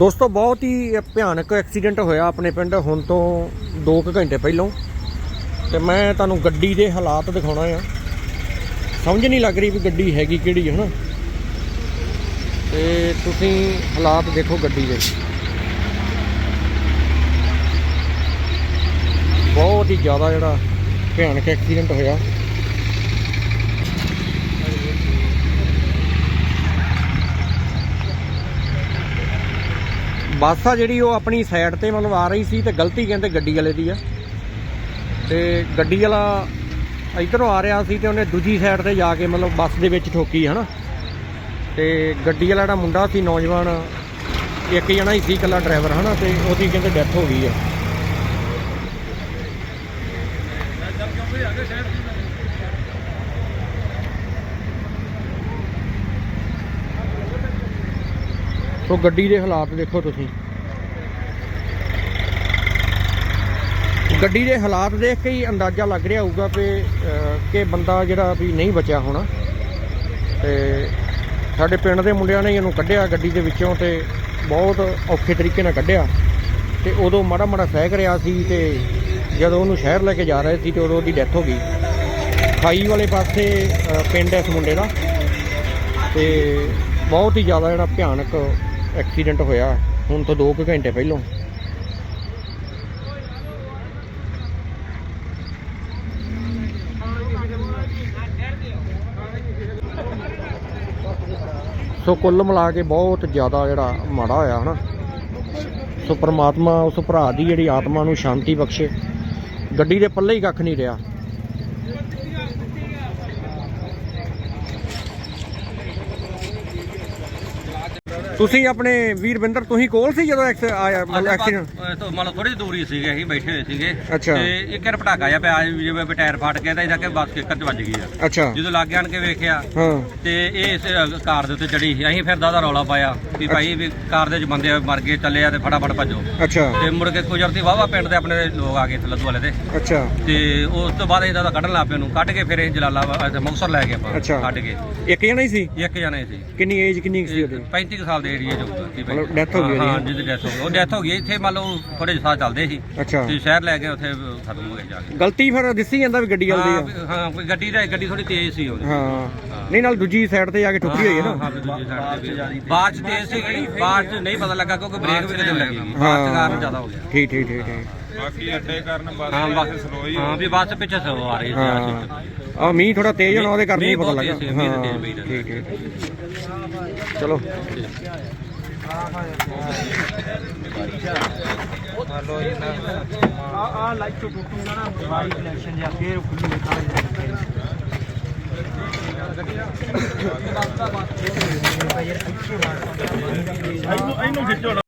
ਦੋਸਤੋ, ਬਹੁਤ ਹੀ ਭਿਆਨਕ ਐਕਸੀਡੈਂਟ ਹੋਇਆ ਆਪਣੇ ਪਿੰਡ। ਹੁਣ ਤੋਂ 2 ਘੰਟੇ ਪਹਿਲਾਂ। ਤੇ ਮੈਂ ਤੁਹਾਨੂੰ ਗੱਡੀ ਦੇ ਹਾਲਾਤ ਦਿਖਾਉਣਾ ਆ। ਸਮਝ ਨਹੀਂ ਲੱਗ ਰਹੀ ਵੀ ਗੱਡੀ ਹੈਗੀ ਕਿਹੜੀ ਹੈ ਨਾ ਤੇ ਤੁਸੀਂ ਹਾਲਾਤ ਦੇਖੋ ਗੱਡੀ ਦੇ। ਬਹੁਤ ਹੀ ਜ਼ਿਆਦਾ ਜਿਹੜਾ ਭਿਆਨਕ ਐਕਸੀਡੈਂਟ ਹੋਇਆ। ਬੱਸ ਆ ਜਿਹੜੀ ਉਹ ਆਪਣੀ ਸਾਈਡ ਤੇ ਮਤਲਬ ਆ ਰਹੀ ਸੀ ਤੇ ਗਲਤੀ ਕਹਿੰਦੇ ਗੱਡੀ ਵਾਲੇ ਦੀ ਆ। ਤੇ ਗੱਡੀ ਵਾਲਾ ਇਧਰੋਂ ਆ ਰਿਹਾ ਸੀ ਤੇ ਉਹਨੇ ਦੂਜੀ ਸਾਈਡ ਤੇ ਜਾ ਕੇ ਮਤਲਬ ਬੱਸ ਦੇ ਵਿੱਚ ਠੋਕੀ, ਹਨਾ? ਤੇ ਗੱਡੀ ਵਾਲਾ ਜਿਹੜਾ ਮੁੰਡਾ ਸੀ ਨੌਜਵਾਨ, ਇੱਕ ਜਣਾ ਹੀ ਸੀ ਇਕੱਲਾ ਡਰਾਈਵਰ ਹਨਾ? ਤੇ ਉਹਦੀ ਕਹਿੰਦੇ ਡੈਥ ਹੋ ਗਈ ਆ। ਸੋ ਗੱਡੀ ਦੇ ਹਾਲਾਤ ਦੇਖੋ ਤੁਸੀਂ। ਗੱਡੀ ਦੇ ਹਾਲਾਤ ਦੇਖ ਕੇ ਹੀ ਅੰਦਾਜ਼ਾ ਲੱਗ ਰਿਹਾ ਹੋਊਗਾ ਕਿ ਕਿ ਬੰਦਾ ਜਿਹੜਾ ਵੀ ਨਹੀਂ ਬਚਿਆ ਹੋਣਾ। ਤੇ ਸਾਡੇ ਪਿੰਡ ਦੇ ਮੁੰਡਿਆਂ ਨੇ ਇਹਨੂੰ ਕੱਢਿਆ ਗੱਡੀ ਦੇ ਵਿੱਚੋਂ ਤੇ ਬਹੁਤ ਔਖੇ ਤਰੀਕੇ ਨਾਲ ਕੱਢਿਆ। ਤੇ ਉਦੋਂ ਮਾੜਾ ਮਾੜਾ ਸਹਿਕ ਰਿਹਾ ਸੀ ਤੇ ਜਦੋਂ ਉਹਨੂੰ ਸ਼ਹਿਰ ਲੈ ਕੇ ਜਾ ਰਹੇ ਸੀ ਤੇ ਉਦੋਂ ਉਹਦੀ ਡੈਥ ਹੋ ਗਈ। ਖਾਈ ਵਾਲੇ ਪਾਸੇ ਪਿੰਡ ਇਸ ਮੁੰਡੇ ਦਾ। ਤੇ ਬਹੁਤ ਹੀ ਜ਼ਿਆਦਾ ਜਿਹੜਾ ਭਿਆਨਕ ਐਕਸੀਡੈਂਟ ਹੋਇਆ, ਹੁਣ ਤੋਂ 2 ਘੰਟੇ ਪਹਿਲਾਂ। ਸੋ ਕੁੱਲ ਮਿਲਾ ਕੇ ਬਹੁਤ ਜ਼ਿਆਦਾ ਜਿਹੜਾ ਮਾੜਾ ਹੋਇਆ, ਹਨਾ? ਸੋ ਪ੍ਰਮਾਤਮਾ, ਉਸ ਭਰਾ ਦੀ ਜਿਹੜੀ ਆਤਮਾ ਨੂੰ ਸ਼ਾਂਤੀ ਬਖਸ਼ੇ। ਗੱਡੀ ਦੇ ਪੱਲੇ ਹੀ ਕੱਖ ਨਹੀਂ ਰਿਹਾ। ਤੁਸੀਂ ਆਪਣੇ ਵੀਰਵਿੰਦਰ ਤੁਸੀਂ ਕੋਲ ਸੀ ਜਦੋਂ ਐਕਸ- ਆਇਆ ਮਤਲਬ ਐਕਸੀਡੈਂਟ ਤੋਂ ਮਤਲਬ ਥੋੜੀ ਦੂਰੀ ਸੀਗੇ ਅਸੀਂ ਬੈਠੇ ਹੋਏ ਸੀਗੇ। ਅੱਛਾ। ਤੇ ਇੱਕ ਵਾਰ ਪਟਾਕਾ ਜਿਹਾ ਪਿਆ ਸੀ ਜਿਵੇਂ ਵੀ ਟਾਇਰ ਫਟ ਗਿਆ ਤਾਂ ਇਹਦਾ ਕਿ ਬੱਸ ਕਿੱਕਰ ਚ ਵੱਜ ਗਈ ਆ। ਅੱਛਾ। ਜਦੋਂ ਲਾਗੇ ਆਣ ਕੇ ਵੇਖਿਆ ਹਾਂ। ਤੇ ਇਹ ਇਸ ਕਾਰ ਦੇ ਉੱਤੇ ਚੜੀ ਸੀ। ਅਸੀਂ ਫਿਰ ਦਾਦਾ ਰੌਲਾ ਪਾਇਆ ਵੀ ਭਾਈ ਵੀ ਕਾਰ ਦੇ ਚ ਬੰਦੇ ਮਰ ਗਏ ਚੱਲੇ ਆ ਤੇ ਫਟਾਫਟ ਭੱਜੋ। ਅੱਛਾ। ਤੇ ਮੁੜ ਕੇ ਕੁਦਰਤੀ ਵਾਵਾ ਪਿੰਡ ਦੇ ਆਪਣੇ ਲੋਕ ਆ ਗਏ ਇੱਥੇ ਲੱਦੂ ਵਾਲੇ ਦੇ। ਅੱਛਾ। ਤੇ ਉਸ ਤੋਂ ਬਾਅਦ ਦਾਦਾ ਕੱਢਣ ਲੱਗ ਪਏ ਉਹਨੂੰ। ਕੱਢ ਕੇ ਫਿਰ ਇਹ ਜਲਾਲਾਬਾਦ ਮੁਕਤਸਰ ਲੈ ਗਏ ਆਪਾਂ। ਕੱਢ ਕੇ। ਇੱਕ ਜਣਾ ਹੀ ਸੀ? ਇੱਕ ਜਣੇ ਸੀ। ਕਿੰਨੀ ਏਜ ਕਿੰਨੀ ਕੁ ਸੀ ਉਹਦੀ? 35 ਕੁ ਸਾਲ ਦੇ ਏਰੀਏ ਚ ਹੋਊਗਾ ਤੀਹ ਮਤਲਬ death ਹੋ ਗਈ ਹਾਂ, ਹਾਂ ਉਹਦੀ। ਜਿਹਦੀ ਡੈਥ ਹੋ ਗਈ। ਉਹ ਡੈਥ ਹੋ ਗਈ ਇੱਥੇ ਮੰਨ ਲਓ ਥੋੜੇ ਜਿਹਾ ਸਾਹ ਚੱਲਦੇ ਸੀ। ਅੱਛਾ। ਤੇ ਸ਼ਹਿਰ ਲੈ ਕੇ ਉੱਥੇ ਖਤਮ ਹੋ ਗਏ ਜਾ ਕੇ। ਗਲਤੀ ਫਿਰ ਦਿਸੀ ਜਾਂਦਾ ਵੀ ਗੱਡੀ ਹਾਂ ਆ? ਵੀ- ਹਾਂ ਕੋਈ ਗੱਡੀ ਦਾ ਗੱਡੀ ਥੋੜੀ ਤੇਜ਼ ਸੀ ਉਹਦੀ। ਹਾਂ। ਨਹੀਂ ਨਾਲ ਦੂਜੀ ਸਾਈਡ ਤੇ ਜਾ ਕੇ ਠੁੱਕੀ ਹੋਈ ਹੈ ਨਾ। ਹਾਂ, ਦੂਜੀ side ਤੇ ਵੀ। ਬਾਅਦ ਚ ਤੇਜ਼ ਸੀਗੀ ਬਾਅਦ ਚ ਨਹੀਂ ਪਤਾ ਲੱਗਾ ਕਿਉਂਕਿ ਬ੍ਰੇਕ ਵੀ ਕਿਤੇ ਲੱਗੀ। ਬਾਅਦ ਚ ਕਾਰਨ ਜ਼ਿਆਦਾ ਹੋ ਗਿਆ। ਠੀਕ ਠੀਕ ਠੀਕ ਠੀਕ। ਬਾਕੀ ਅੱਡੇ ਕਾਰਨ ਬੱਸ ਹਾਂ ਬੱਸ। ਸਲੋ ਹੀ ਹਾਂ ਵੀ ਬੱਸ ਪਿੱਛੇ ਸੋ ਆ ਰਹੀ ਸੀ। ਹਾਂ। ਆ ਮੀਂਹ ਥੋੜਾ ਤੇਜ਼ ਹੋਣਾ ਉਹਦੇ ਕਾਰਨ ਨਹੀਂ ਮੀਂਹ ਪਤਾ ਬਹੁਤ ਲੱਗਾ। ਤੇਜ਼ ਸੀ, ਮੀਂਹ ਹਾਂ। ਤੇਜ਼ ਪਈ ਜਾਂਦਾ। ਠੀਕ ਠੀਕ। ਚਲੋ। ਆ ਲਾਈਟ ਤੋਂ ਟੁੱਟੂਗਾ ਨਾ ਵਾਰੀ ਕਨੈਕਸ਼ਨ ਜਾਂ ਫੇਰ ਖੁੱਲੀ ਤਾਂ ਇਹਨੂੰ ਇਹਨੂੰ ਖਿੱਚੋ